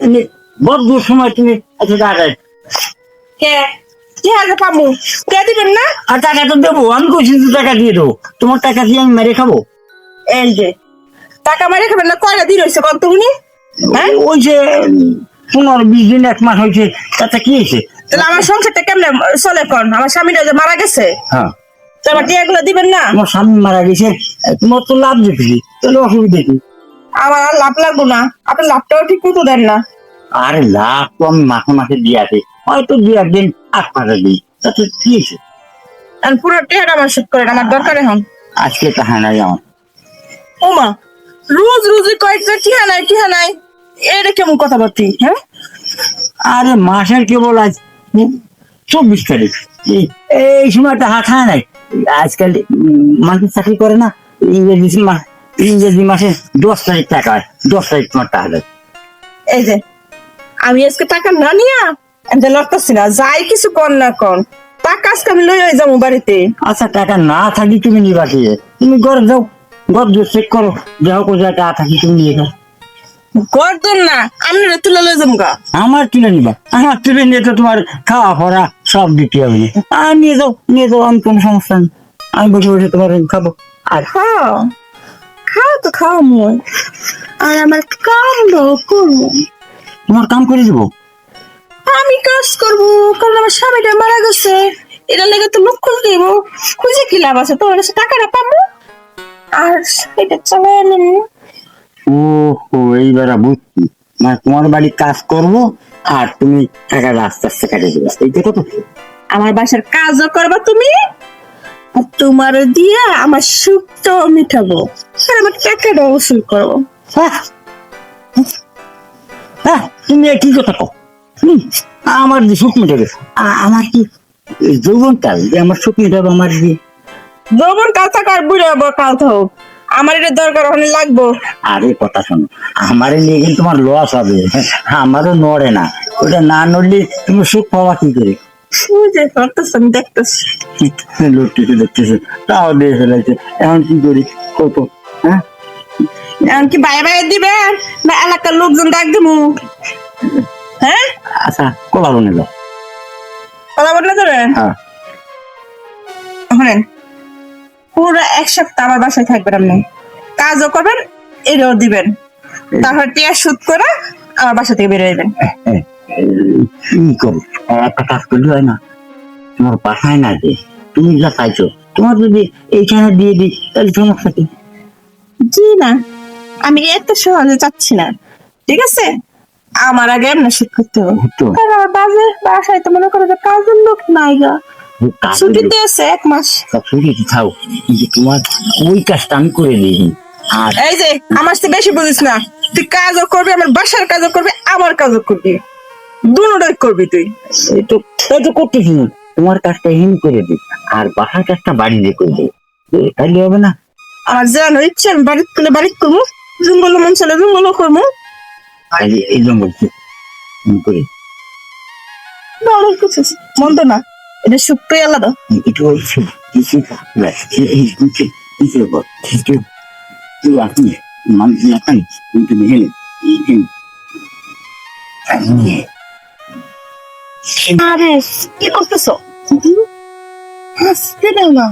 আরে বদ্ধ সময় তুমি এত টাকা কে? কি হাতে পাবো কে দিবেন না? আর টাকা তো দেবো আমি কইছি তো টাকা দিয়ে দেবো। তোমার টাকা দিয়ে আমি মেরে খাব। এই যে। টাকা মারে খাবেন না কয়টা দিন হয়েছে কত উনি হ্যাঁ? ওই যে পনেরো বিশ দিন এক মাস হয়েছে তাতে কি হয়েছে? তাহলে আমার সংসারটা কেমনে চলে কোন আমার স্বামীটা যে মারা গেছে? হ্যাঁ। তো আমার টিয়াগুলো দিবেন না? তোমার স্বামী মারা গেছে তোমার তো লাভ দিতেছি তাহলে অসুবিধা কি? আমার আর লাভ লাগবো না। আপনি লাভটাও ঠিক মতো দেন না। আরে লাভ তো আমি মাসে মাসে দিয়ে হয়তো দু একদিন আট মাসে দিই তাতে কি হয়েছে? আর পুরো টিয়াটা আমার শোধ করেন আমার দরকার এখন। আজকে তো হ্যাঁ নাই আমার। ওমা রোজ রোজ কয়েকটা টিহা নাই টিহা নাই। এটা কেমন কথা বলতি হ্যাঁ? আরে মাসের কেবল আজ? চব্বিশ তারিখ। এই- সময়টা হাত হয় নাই। আজকাল মানুষ চাকরি করে না। ইংরেজি মাস ইংরেজি মাসে দশ তারিখ টাকা হয়। দশ তারিখ তোমার টাকা এই যে আমি আজকে টাকা না নিয়া এতে লড়তেছি না যাই কিছু কর না কর টাকা আজকে আমি লই যাব বাড়িতে। আচ্ছা টাকা না থাকি তুমি নিবা কি তুমি ঘরে যাও ঘর চেক করো যাও কোথায় টাকা থাকি তুমি নিয়ে যাও। গর্দন না আমি তুলে লই যাব গা। আমার তুলে নিবা। আমার তুলে নিয়ে তো তোমার খাওয়া পড়া সব দিতে হবে। আর নিয়ে যাও নিয়ে যাও আমি কোনো সমস্যা নেই। আমি বসে বসে তোমার খাব। আর খাও খাও তো খাও আর আমার কাম দাও করব। তোমার কাম করে দেবো? আমি কাজ করব কারণ আমার স্বামীটা মারা গেছে। এটা লেগে তো লোক খুঁজে দেবো খুঁজে কি লাভ আছে? তোমার কাছে টাকাটা পাবো? আর এটা চালাই নেব ও এইবার বুঝছি। মানে তোমার বাড়ি কাজ করব আর তুমি টাকা আস্তে আস্তে কাটিয়ে দেবে এইটা কত আমার বাসার কাজও করবা তুমি আর তোমার দিয়ে আমার সুখটাও মিটাবো। আর আমার করব। হ্যাঁ। হ্যাঁ তুমি কি কথা হুম, আমার যে সুখ মিটাবে আমার কি? যৌবন কাল যে আমার সুখ মিটাবে আমার যে যৌবন কাল থাক আর বুড়ে কাল থাক আমার এটা দরকার ওখানে লাগবো। আরে কথা শোনো। আমার নিয়ে কিন্তু তোমার লস হবে। আমারও নড়ে না। ওটা না নড়লে তুমি সুখ পাওয়া কি করে? আমি দেখতেছি। লুটতেছে দেখতেছে। তাও দিয়ে ফেলেছে। এখন কি করি? কত? হ্যাঁ? বাইরে বাইরে দিবেন না এলাকার লোকজন ডাক দেবো হ্যাঁ? আচ্ছা যাও। হ্যাঁ। পুরো এক সপ্তাহ আমার বাসায় থাকবেন আপনি। কাজও করবেন এটাও দিবেন। তারপর টিয়া সুদ করে আমার বাসা থেকে বেরিয়ে যাবেন। কি করো একটা কাজ করলে হয় না। তোমার বাসায় না যে তুমি যা চাইছো তোমার যদি এইখানে দিয়ে দিই তাহলে সমস্যা কি জি না আমি এত সহজে চাচ্ছি না ঠিক আছে? আমার আগে এমনি সুদ করতে হবে। কারণ আমার বাজে বাসায় তো মনে করো যে কাজের লোক নাই গা। ছুটিতে আছে এক মাস। ছুটি থাও। কিন্তু তোমার ওই কাজটা আমি করে দিই আর এই যে আমার চেয়ে বেশি বুঝিস না। তুই কাজও করবি আমার বাসার কাজও করবি আমার কাজও করবি। দুটোটাই করবি তুই। তো এই তো করতেছি তোমার কাজটা হিম করে দিই আর বাসার কাজটা বাড়ি দিয়ে করে দিই তাহলে হবে না। আমার জানো ইচ্ছে আমি বাড়িতে করলে বাড়িতে করব। জঙ্গল মন চলে জঙ্গলও করব। এই যে- হিম করে। না, অনেক কিছু। মন্দ না। এটা সুপ্রিয় আলাদা। এটা বলছি কিছু ব্যাস, এই- এই কিছু কিছু বল কিছু তুই আপনি মানুষ এখন কিন্তু নিয়ে আরে কি করতেছো? না।